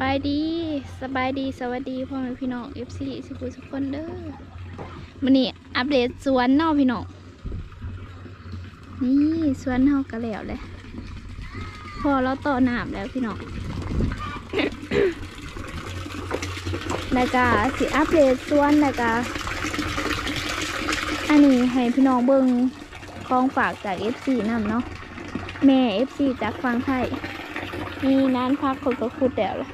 บายดีสบายดีสวัสดีพ่อแม่พี่น้อง FC สุขุสุขคนเด้อมื้อนี้อัปเดตสวนนาะพี่น้องนี่สวนเฮาก็แล้วแหละพอเราต่อหน้ำแล้วพี่น้องแล้วก็สิอัปเดตสวนแล้วก็อันนี้ให้พี่น้องเบิ่งของฝากจาก FC นำเนาะแม่ FC จากฝั่งไทย มีน้านพักคนก็ขุดแล้วล่ะ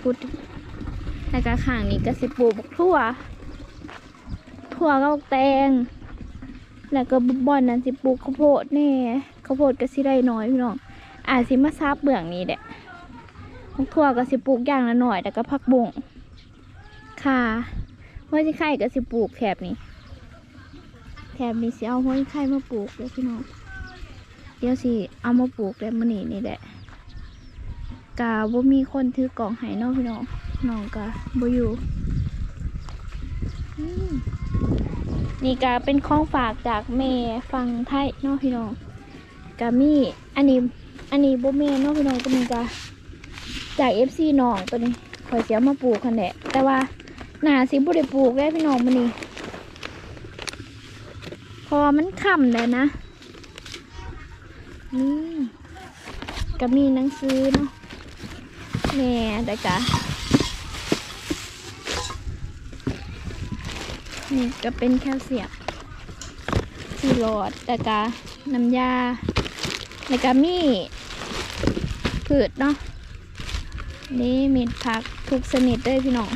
ขุดแล้วก็ข้างนี้ก็สิปลูกบักทั่ว ทั่วก็บักแตง แล้วก็บอนนั้นสิปลูกข้าวโพดแน่ข้าวโพดก็สิได้น้อยพี่น้อง อาจสิมาซับเบื้องนี้แหละทั่วก็สิปลูกอย่างละหน่อย แล้วก็ผักบุ้งค่ะห้วยไข่ก็สิปลูกแถบนี้ แถบนี้สิเอาห้วยไข่มาปลูกเลยพี่น้อง เดี๋ยวสิเอามาปลูกแล้วมื้อนี้นี่แหละกะบ่มีคนถือกล่องให้น้องพี่น้องน้องกะบ่อยู่นี่กะเป็นของฝากจากแม่ฟังไทยน้องพี่น้องกะมีอันนี้อันนี้บ่แม่นเน้องพี่น้องตัวนี้กะจาก FC น้องตัวนี้ข่อยสิเอามาปลูกคันแหละแต่ว่าหนาสิบ่ได้ปลูกแล้วพี่น้องมื้อนี้เพอมันค่ำแล้วนะ นี่ก็มีหนังสือเนาะแม่แต่กะนี่ก็เป็นแคลเซียมซีโรดแต่กะน้ำยาแล้วก็มีพืชเนาะนี่เมีผักทุกชนิดเลยพี่น้อง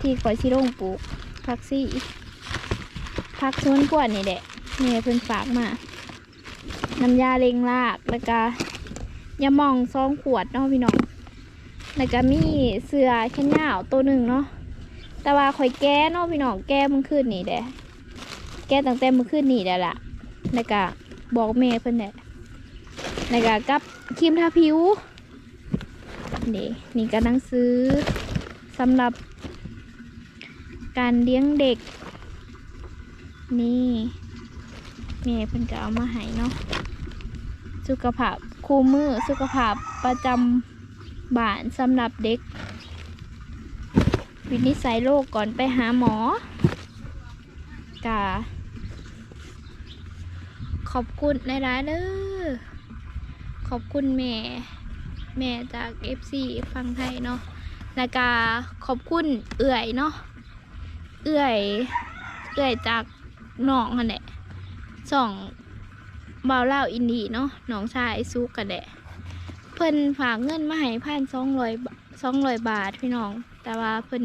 ที่คอยชิโร่งปลูกผักซี่ผักสวนกวนนี่แหละ แม่เพิ่นฝากมาน้ำยาเล็งรากแล้วก็ยามองซองขวดเนาะพี่น้องแล้วก็มีเสือแค่ยาวตัวหนึ่งเนาะแต่ว่าข่อยแก้เนาะพี่น้องแก้มันขึ้นนี่แหละแก้ตั้งแต่มันขึ้นนี่แหละล่ะแล้วก็บอกแม่เพิ่นแหละแล้วก็กับครีมทาผิวนี่นี่ก็หนังสือสำหรับการเลี้ยงเด็กนี่ แม่เพิ่นก็เอามาให้เนาะสุขภาพคู่มือสุขภาพประจำบ้านสำหรับเด็ก วินิจฉัยโรคก่อนไปหาหมอกาขอบคุณในร้ายเด้อขอบคุณแม่ แม่จาก FC ฟังไทยเนาะแล้วก็ขอบคุณเอื่อยเนาะเอื่อยเอื่อยจากหนองกันแหละ สองบ่าวเล่าอินดีเนาะหนองชายซุกกันแหละเพิ่นฝากเงินมาให้พันสองร้อยสองร้อยบาทพี่น้อง แต่ว่าเพิ่น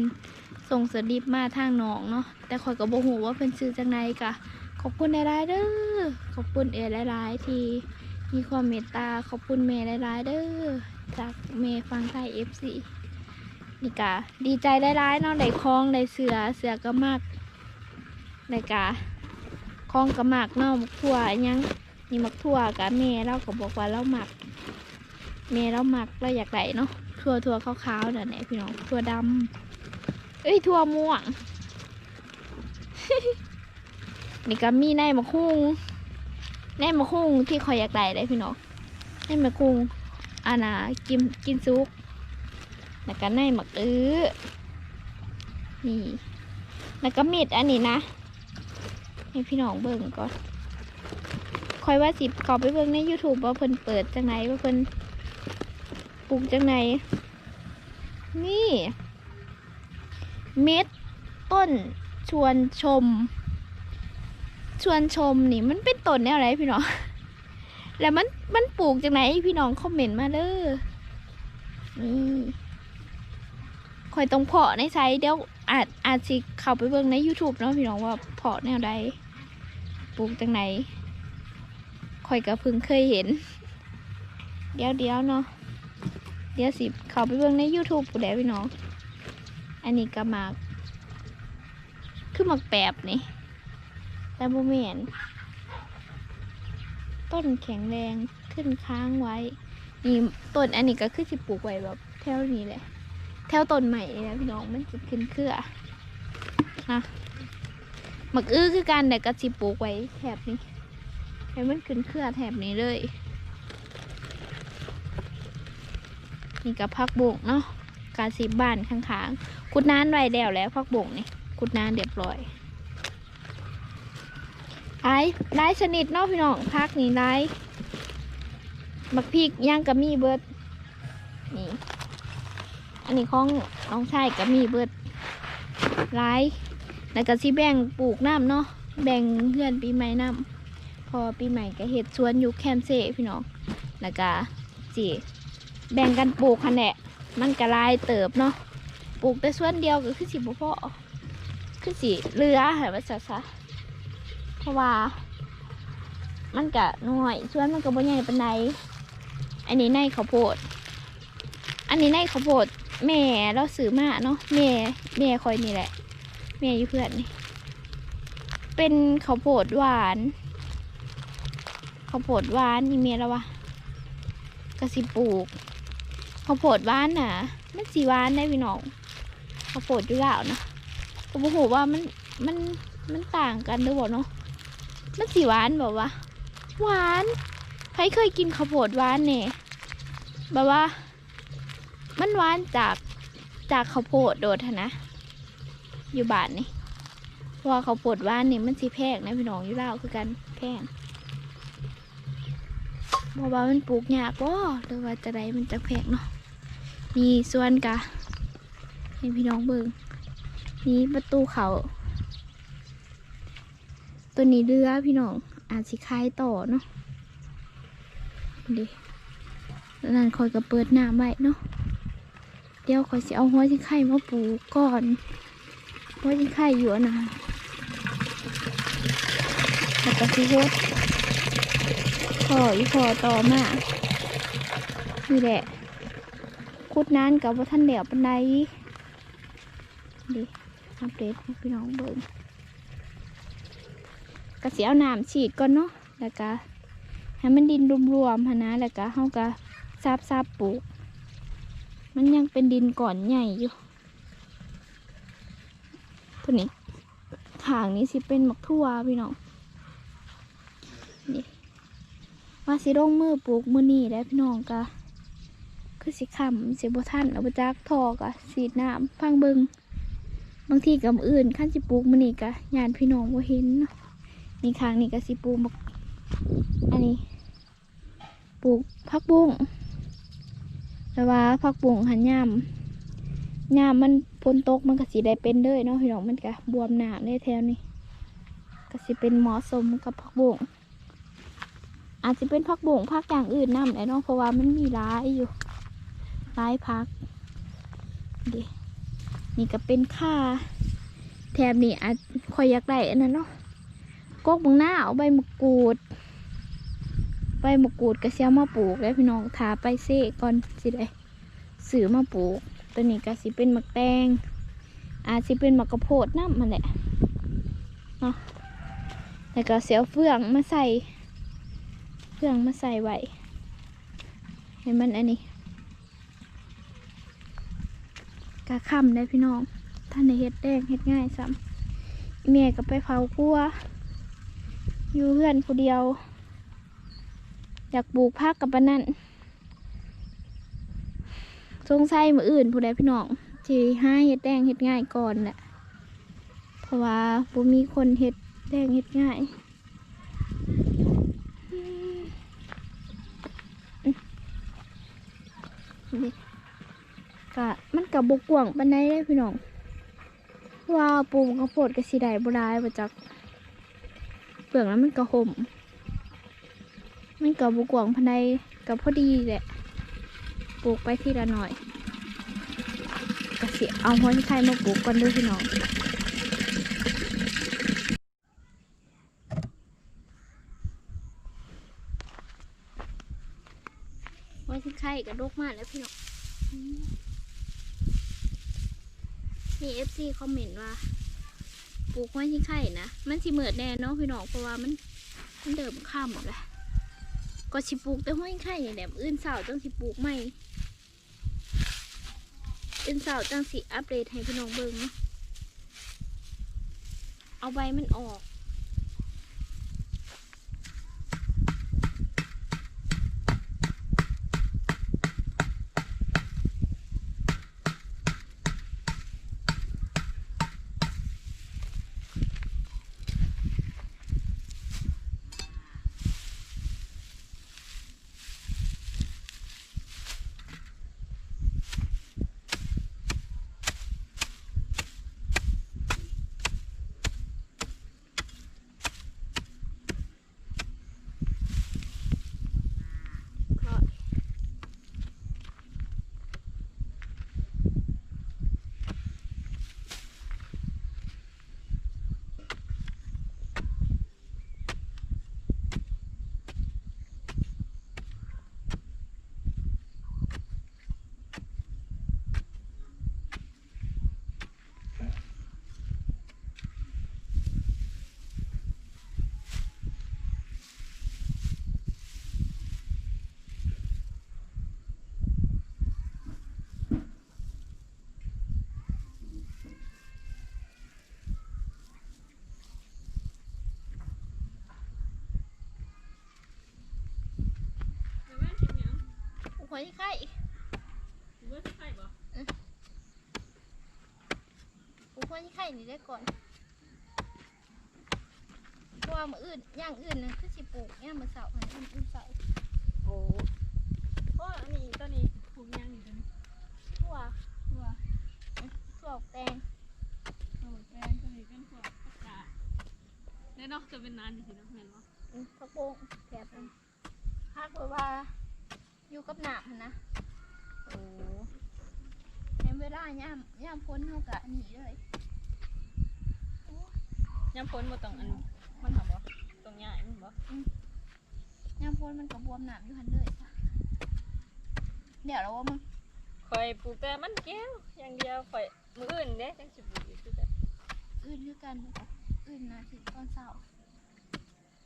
ส่งสลิปมาทางหนองเนาะแต่ข่อยก็บ่ฮู้ว่าเพิ่นซื้อจังไดกะขอบคุณหลายๆเด้อขอบคุณเอ๋หลายๆที่มีความเมตตาขอบคุณแม่หลายๆเด้อจากแม่ฟังไทย FC นี่กะดีใจหลายๆเนาะได้คล้องได้เสือเสือก็มากในกา คลองกระหมักเนามักทั่วอิหยังนี่มักทั่วกะแม่เราก็บอกว่าเราหมักแม่เราหมักเราอยากได้เนาะทั่วทั่วขาวๆเดี๋ยวไหนพี่น้องทั่วดำเอ้ยทั่วม่วงนี่ก็มีในมะคุงในมะคุงที่คอยอยากได้เลยพี่น้องในมะคุงอันน่ะกินกินซุกแล้วก็ในมะอื้อนี่แล้วก็มีดอันนี้นะ ให้พี่น้องเบิ่งก่อนคอยว่าสิเขาไปเบิ่งใน YouTube ว่าเพิ่นเปิดจังไหนว่าเพิ่นปลูกจังไหนนี่ เม็ดต้นชวนชม ชวนชมนี่มันเป็นต้นแนวไหนพี่น้อง แล้วมันมันปลูกจังไหนพี่น้องคอมเมนต์มาเด้อนี่คอยตรงเพาะในไซเดี๋ยวอาจอาจสิเข้าไปเบิ่งใน YouTube เนาะพี่น้องว่าเพาะแนวใด ปลูกจังไหนคอยก็เพิ่งเคยเห็น เดี๋ยวเดี๋ยวเนาะเดี๋ยวสิเขาไปเบิ่งใน YouTube ปุ๊แหล้วพี่น้อง อันนี้ก็มากคือหมากแปบนี่แต่บ่แมนต้นแข็งแรงขึ้นค้างไว้ นี่ต้นอันนี้ก็คือสิปลูกไว้แบบแถวนี้แหละแถวต้นใหม่นะพี่น้องมันจะขึ้นเครือนะ หมักอื้อคือการแต่กระสิปลูกไว้แถบนี้ให้มันขึ้นเครือแถบนี้เลย นี่กับพักบุกเนาะกาสิบบ้านข้างๆขุดน้านไว้แล้วแล้วพักบุกนี่ขุดน้านเรียบร้อยไอ้ไล่ชนิดเนาะพี่น้องพักนี่ไล่มักพริกย่างกับมีเบิดนี่ อันนี้ของน้องชายกับมีเบิดไล่ แล้วก็สิแบ่งปลูกน้ำเนาะแบ่งเพื่อนปีใหม่น้ำพอปีใหม่ก็เห็ดสวนอยู่แคมเซ่พี่น้องแล้วก็สิแบ่งกันปลูกคันแหละมันกระลายเติบเนาะปลูกแต่ส่วนเดียวก็คือสิบ่พอคือสิเรือหรอว่าซะซะเพราะว่า มันกะน้อยส่วนมันก็บ่ใหญ่ปานใดอันนี้ในข้าวโพด อันนี้ในข้าวโพดแม่เราซื้อมาเนาะแม่แม่คอยนี่แหละ แม่อยู่เพื่อนนี่ เป็นข้าวโพดหวานข้าวโพดหวานนี่เมียแล้ววะกระสิปลูกข้าวโพดหวานน่ะ มันสีหวานได้พี่น้องข้าวโพดอยู่แล้วนะก็บอกว่ามันมันมันต่างกันหรือเปล่าเนาะมันสีหวานแบบว่าหวานใครเคยกินข้าวโพดหวานเนี่ยแบบว่า มันหวานจากจากข้าวโพดโดดนะ อยู่บ้านนี่เพราะว่าข้าวดหวานนี่มันสีแพงนะพี่น้องอยู่แล้วคือกันแพงเพราะว่ามันปลูกยากว่หรือว่าจะไรมันจะแพงเนาะนี่ส่วนกะให้พี่น้องเบิ่งนี่ประตูเขา ตัวนี้เรือพี่น้องอาจสิคายต่อเนาะดิล้วนั่นคอยก็เปิดน้ำไว้เนาะเดี๋ยวคอยสิเอาหัวที่ไข่มาปลูกก่อน หัวที่ไข่อยู่อะนะแล้วก็สิเฮ็ดพออีพอต่อมานี่แหละคุดนานกับว่าท่านเดียวปันไดดิอัปเดตพี่น้องเบิ่งก็เสียเอาน้ำฉีดก่อนเนาะแล้วก็ให้มันดินรวมๆนนะแล้วก็เฮาก็ซาบซาบๆปลูก มันยังเป็นดินก่อนใหญ่อยู่ตัวนี้ ทางนี้สิเป็นหมักทั่วพี่น้องนี่ว่าสิลงมือปลูกมือนี่ได้พี่น้องกะคือสิขำสิบท่านเอาไปจากทอกะสีน้ำฟังเบิงบางทีกับอื่นขั้นสิปลูกมันนี่กะยานพี่น้องว่าเห็นเนาะนี่ขางนี่กะสิปลูกบักอันนี้ ปลูกผักบุ้งแต่ว่าผักบุ้งหันยามยามมัน พ้นตกมันก็สิได้เป็นเด้อเนาะพี่น้องมันกะบวมหนาได้แถวนี้ก็สิเป็นหมาะสมกับผักบุ้งอาจจะเป็นผักบุ้งผักอย่างอื่นนำแหละเนาะเพราะว่ามันมีร้ายอยู่ร้ายพักดินี่ก็เป็นค่าแถมนี่อาจคอยอยากได้อันนั้นเนาะกกมึงหน้าเอาใบมะกรูดใบมะกรูดก็เสียมาปลูกแล้วพี่น้องทาไปเซ่ก่อนสิได้ซื้อมาปลูก ตัวนี้ก็สิเป็นมะแตงอาจสิเป็นมะกระโพดน้ำมันแหละเนาะแล้วก็เสียวเฟืองมาใส่ เฟืองมาใส่ไว้ให้มันอันนี้กะค่ำได้พี่น้อง ท่านในเฮ็ดแดงเฮ็ดง่ายซ้ำเมียก็ไปเผากัวอยู่เพื่อนผู้เดียว อยากปลูกผักกับปานั่น สงสัยมืออื่นผู้ใดพี่น้องจีห้าเฮ็ดแดงเฮ็ดง่ายก่อนแหละเพราะว่าบ่มีคนเฮ็ดแดงเฮ็ดง่ายกะมันกับบกวางปันไดเลยพี่น้องว่าปลูกข้าวโพดกับสีไดบ่ได้บ่จักเปลือกแล้วมันกระห่มมันกับบกวงปันไดกับพอดีแหละ ปลูกไปทีละหน่อยกะสิเอาหัวไข่มาปลูกก่อนด้วยพี่น้องหัวไข่กระดกมากแล้วพี่น้องมีเอฟซีคอมเมนต์ว่าปลูกไว้ที่ไข่นะมันสิเหมือดแน่เนาะพี่น้องเพราะว่ามันมันเดิมข้ามหมดเลยก็สิปลูกแต่ห้อยไข่นี่แหละอื่นเสาร์จังสิปลูกใหม่ เป็นเสาวจังสิอัปเดตให้พี่น้องเบิ่งเนาะเอาใบมันออก หัวที่ไข่เว้ยใช่ปะปลูกหัวที่ไข่นี่ได้ก่อนเพราะว่ามืออื่นอย่างอื่นนะคือสิปลูกย่างมือเสาร์อันอื่นเสาร์โอ้เพราะอันนี้ตัวนี้ผูกยังอยู่ตัวนี้ทั่วตัวทั่วแตงโอ้แปลงตัวนี้เป็นพวกผักกาดแล้วเนาะจะเป็นนานจริงๆนะเห็นปะ อืมผักโป่งแถบนึงพักไว้ว่า อยู่ กับหนามหั้นนะโอ้ในเวลาย่ามย่ามพ้นเท่ากับอันนี้เลยยำพ้นมาตรงอันมันทำบ่ตรงใหญ่มันบ่ย่ามพ้นมันกับบวมหนามอยู่หันเลยจ้ะเดี๋ยวเราว่ามึงคอยปลูกแต่มันแก้วอย่างเดียวคอยมืออื่นเด้จังสิปลูกอยู่คือแต่อื่นคือกันอื่นนะสิตอนเสาร์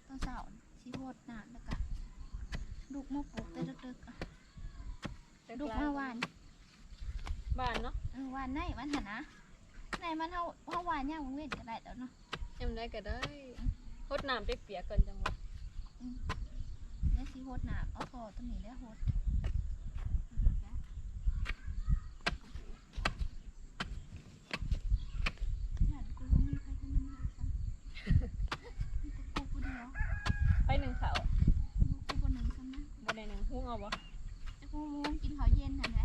ตอนเสาร์สิโหดหนามแล้วก็ลูกมาปลูกแต่ดึกๆอะ ลูกมาวานบ้านเนาะเออวานในมันหันนะในมันเท่าเท่าวานย่างมึงเว้นก็ได้แต่เนาะยำได้ก็ได้หดน้ำเปียกๆก่อนจังหวะเนี่ยสิโหดหนามเอาต่อตัวนี้แล้วโหดหลานกูก็ไม่ใครคนนั้นเลยซ้ำมีแต่กูผู้เดียวไปหนึ่งเขากูคนหนึ่งซ้ำนะบ่ได้หนึ่งหุ้งเอาบ่แต่ กูมูนกินข้าวเย็นเห็นไหม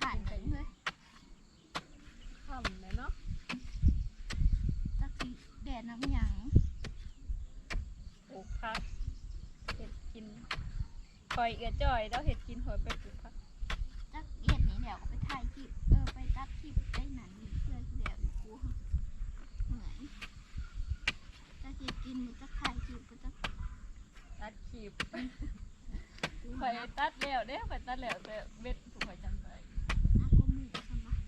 ขาดถึงเลยทำเลยเนาะจักสีแดดน้ำหยังปลูกผักเห็ดกินคอยเอือจ่อยแล้วเห็ดกินหอยไปปลูกผักจักเย็ดนี้เดี๋ยวก็ไปถ่ายคลิปเออไปตัดคลิปได้หนังนี่เพื่อที่เดี๋ยวกูเหมือนจักเย็ดกินหรือจักถ่ายคลิปก็จักตัดขีบ คอยตัดแล้วเด้คอยตัดแล้วแต่เบ็ดผูกคอยจำไป น่ากลัวหมูสมบัติ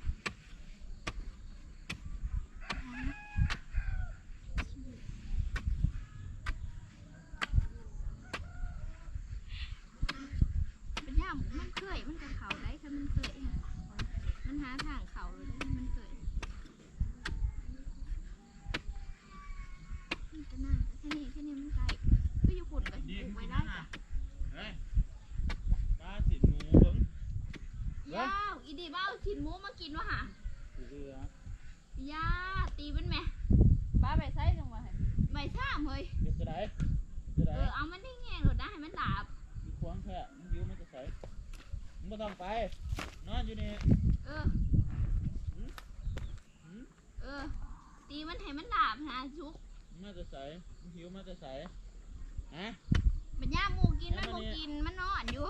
เป็นย่ามมันเคยมันจะเขาได้ถ้ามันเคยอะมันหาทางเขาเลยได้มันเคยมันจะนั่งแค่นี้แค่นี้มันไกลก็อยู่ฝุ่นก็ปลูกไว้ได้จ้ะ เฮ้ยปลาสินหมูเบิ้ง ยาวอี ดีบ้าชิ้นหมูมากินวะหะเรือยาตีเป็นไหมป้าไปใส่จังหวะใบซ่ามเฮ้ยเก็บจะได้จะได้เออเอามันได้แง่หลดได้ให้มันดาบมีควงแค่มันยิ้วมันจะใส่มึงไม่ต้องไปนอนอยู่นี่เออหืมเออ ตีมันให้มันดาบนะชุกมันจะใส่มันหิวมันจะใส่ฮะเป็นย่ามูกินมันมูกินมันนอนอยู่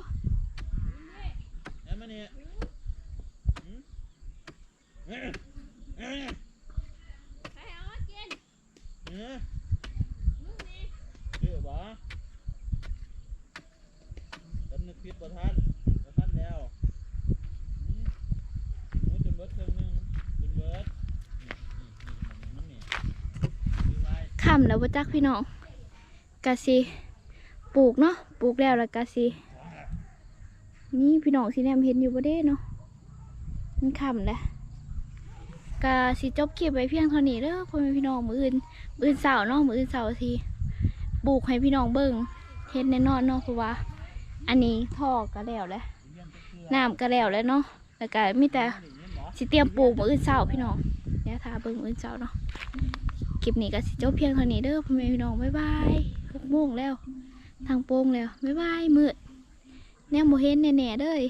แล้วมาเนี่ย เอ้ยเอ้ยให้เอามากินเอ้ยมึงนี่เดือบ่จำนึกผิดบ่ทันบ่ทันแล้วมูจนเบิดเครื่องนึงจนเบิดคำแล้วบ่จักพี่น้องกะสิปลูกเนาะปลูกแล้วแล้วกะสินี่พี่น้องสิแนมเห็นอยู่บ่เด้เนาะมันคำแหละ กะสิจบคลิปไว้เพียงเท่านี้เด้อพ่อแม่พี่น้องมืออื่นมืออื่นเสาเนาะมืออื่นเสาร์สิปลูกให้พี่น้องเบิ่งเฮ็ดแน่นอนเนาะเพราะว่า อันนี้ท่อก็แล้วแหละน้ำก็แล้วแล้วเนาะแล้วก็มีแต่สิเตรียมปลูกมืออื่นเช้าพี่น้องเดี๋ยทาเบิ่งมืออื่นเช้าเนาะคลิปนี้ก็สิจบเพียงเท่านี้เด้อพ่อแม่พี่น้องบ๊ายบายหกโมงแล้ว ทางโป่งแล้วบ๊ายบายมืดแนวโมเห็นแน่ๆเด้อ